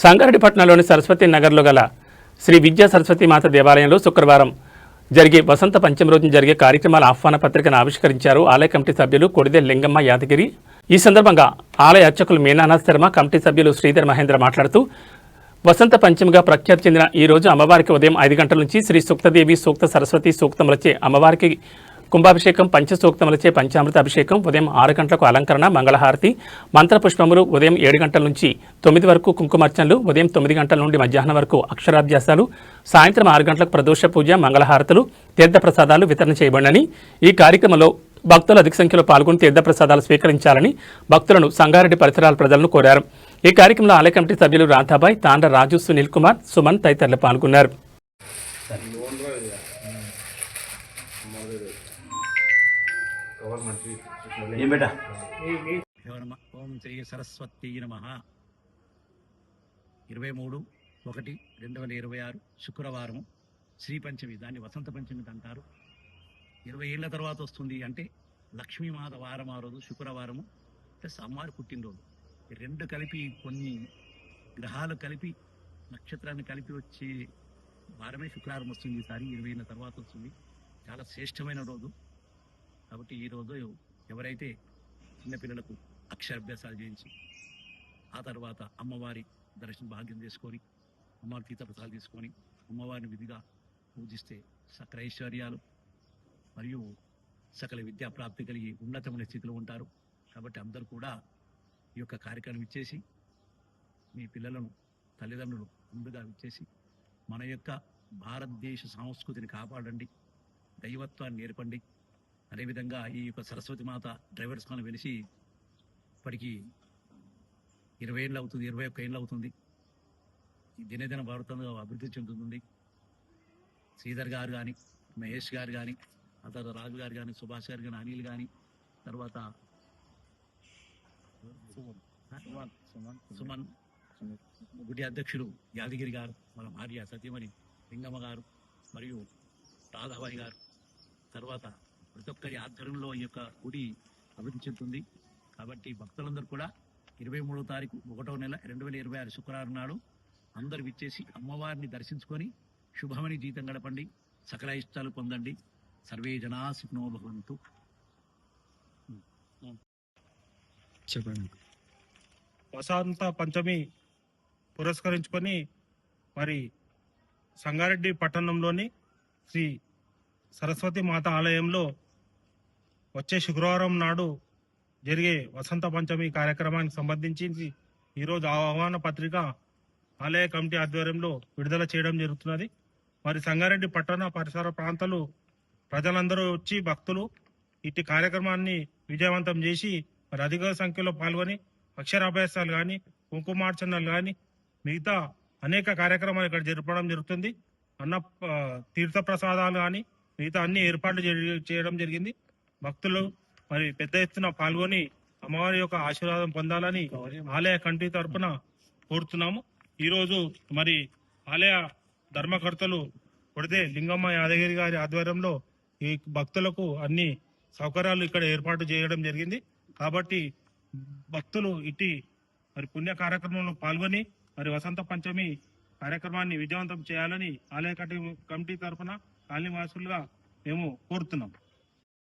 సంగారెడ్డిపట్నంలోని సరస్వతి నగర్లో గల శ్రీ విద్యా సరస్వతి మాత దేవాలయంలో శుక్రవారం జరిగే వసంత పంచమి రోజున జరిగే కార్యక్రమాల ఆహ్వాన పత్రికను ఆవిష్కరించారు ఆలయ కమిటీ సభ్యులు కొడిదే లింగమ్మ యాదగిరి. ఈ సందర్భంగా ఆలయ అర్చకులు మీనానాథ్ శర్మ కమిటీ సభ్యులు శ్రీధర్ మహేంద్ర మాట్లాడుతూ వసంత పంచమిగా ప్రఖ్యాతి చెందిన ఈ రోజు అమ్మవారికి ఉదయం ఐదు గంటల నుంచి శ్రీ సూక్తదేవి సూక్త సరస్వతి సూక్తములచే అమ్మవారికి కుంభాభిషేకం పంచసూక్తములచే పంచామృత అభిషేకం ఉదయం ఆరు గంటలకు అలంకరణ మంగళహారతి మంత్రపుష్పములు ఉదయం ఏడు గంటల నుంచి తొమ్మిది వరకు కుంకుమార్చనలు ఉదయం తొమ్మిది గంటల నుండి మధ్యాహ్నం వరకు అక్షరాభ్యాసాలు సాయంత్రం ఆరు గంటలకు ప్రదోష పూజ మంగళహారతులు తీర్థప్రసాదాలు వితరణ చేయబడినని ఈ కార్యక్రమంలో భక్తులు అధిక సంఖ్యలో పాల్గొని తీర్థప్రసాదాలు స్వీకరించాలని భక్తులను సంగారెడ్డి పరిసరాల ప్రజలను కోరారు. ఈ కార్యక్రమంలో ఆలయ కమిటీ సభ్యులు రాధాబాయ్ తాండ్ర రాజు సునీల్ కుమార్ సుమన్ తదితరులు పాల్గొన్నారు. ఓం శ్రీ సరస్వతి నమ. ఇరవై మూడు ఒకటి రెండు వేల ఇరవై ఆరు శుక్రవారం శ్రీ పంచమి దాన్ని వసంత పంచమి అంటారు. ఇరవై ఏళ్ళ తర్వాత వస్తుంది అంటే లక్ష్మీమాత వారం ఆ రోజు శుక్రవారము ప్లస్ అమ్మవారి పుట్టినరోజు. రెండు కలిపి కొన్ని గ్రహాలు కలిపి నక్షత్రాన్ని కలిపి వచ్చే వారమే శుక్రవారం వస్తుంది ఈసారి ఇరవై ఏళ్ళ తర్వాత వస్తుంది. చాలా శ్రేష్టమైన రోజు. కాబట్టి ఈ రోజు ఎవరైతే చిన్నపిల్లలకు అక్షరాభ్యాసాలు చేయించి ఆ తర్వాత అమ్మవారి దర్శన భాగ్యం చేసుకొని అమ్మవారి తీర్థప్రసాదాలు తీసుకొని అమ్మవారిని విధిగా పూజిస్తే సకల ఐశ్వర్యాలు మరియు సకల విద్యా ప్రాప్తి కలిగి ఉన్నతమైన స్థితిలో ఉంటారు. కాబట్టి అందరూ కూడా ఈ యొక్క కార్యక్రమం ఇచ్చేసి మీ పిల్లలను తల్లిదండ్రులు ముందుగా ఇచ్చేసి మన యొక్క భారతదేశ సంస్కృతిని కాపాడండి. దైవత్వాన్ని నేర్పండి అదేవిధంగా ఈ యొక్క సరస్వతి మాత డ్రైవర్స్ కాలం వెలిసి ఇప్పటికీ ఇరవై ఏళ్ళు అవుతుంది ఇరవై ఒక్క ఏళ్ళు అవుతుంది. ఈ దినదిన భారతంగా అభివృద్ధి చెందుతుంది. శ్రీధర్ గారు కానీ మహేష్ గారు కానీ ఆ తర్వాత రాజు గారు కానీ సుభాష్ గారు కానీ అనిల్ కానీ తర్వాత సుమన్ గుడి అధ్యక్షుడు యాదగిరి గారు మన భార్య సతీమణి లింగమ్మ గారు మరియు రాధాబాయి గారు. తర్వాత ప్రతి ఒక్కరి ఆధ్వర్యంలో ఈ యొక్క గుడి అభివృద్ధి చెందుతుంది. కాబట్టి భక్తులందరూ కూడా ఇరవై మూడో తారీఖు ఒకటో నెల రెండు వేల ఇరవై ఆరు శుక్రవారం నాడు అందరు విచ్చేసి అమ్మవారిని దర్శించుకొని శుభమని జీతం గడపండి సకల ఇష్టాలు పొందండి. సర్వే జనా సుఖనో భవంతు. చెప్పండి. వసంత పంచమి పురస్కరించుకొని మరి సంగారెడ్డి పట్టణంలోని శ్రీ సరస్వతి మాత ఆలయంలో వచ్చే శుక్రవారం నాడు జరిగే వసంత పంచమి కార్యక్రమానికి సంబంధించి ఈరోజు ఆహ్వాన పత్రిక ఆలయ కమిటీ ఆధ్వర్యంలో విడుదల చేయడం జరుగుతున్నది. మరి సంగారెడ్డి పట్టణ పరిసర ప్రాంతాలు ప్రజలందరూ వచ్చి భక్తులు ఇట్టి కార్యక్రమాన్ని విజయవంతం చేసి మరి అధిక సంఖ్యలో పాల్గొని అక్షరాభ్యాసాలు కానీ కుంకుమార్చనలు కానీ మిగతా అనేక కార్యక్రమాలు ఇక్కడ జరపడం జరుగుతుంది. అన్న తీర్థ ప్రసాదాలు కానీ మిగతా అన్ని ఏర్పాట్లు చేయడం జరిగింది. భక్తులు మరి పెద్ద ఎత్తున పాల్గొని అమ్మవారి యొక్క ఆశీర్వాదం పొందాలని ఆలయ కమిటీ తరపున కోరుతున్నాము. ఈరోజు మరి ఆలయ ధర్మకర్తలు కొడితే లింగమ్మ యాదగిరి గారి ఆధ్వర్యంలో ఈ భక్తులకు అన్ని సౌకర్యాలు ఇక్కడ ఏర్పాటు చేయడం జరిగింది. కాబట్టి భక్తులు ఇట్టి మరి పుణ్య కార్యక్రమంలో పాల్గొని మరి వసంత పంచమి కార్యక్రమాన్ని విజయవంతం చేయాలని ఆలయ కమిటీ తరఫున కాలనీ వాసులుగా మేము కోరుతున్నాం.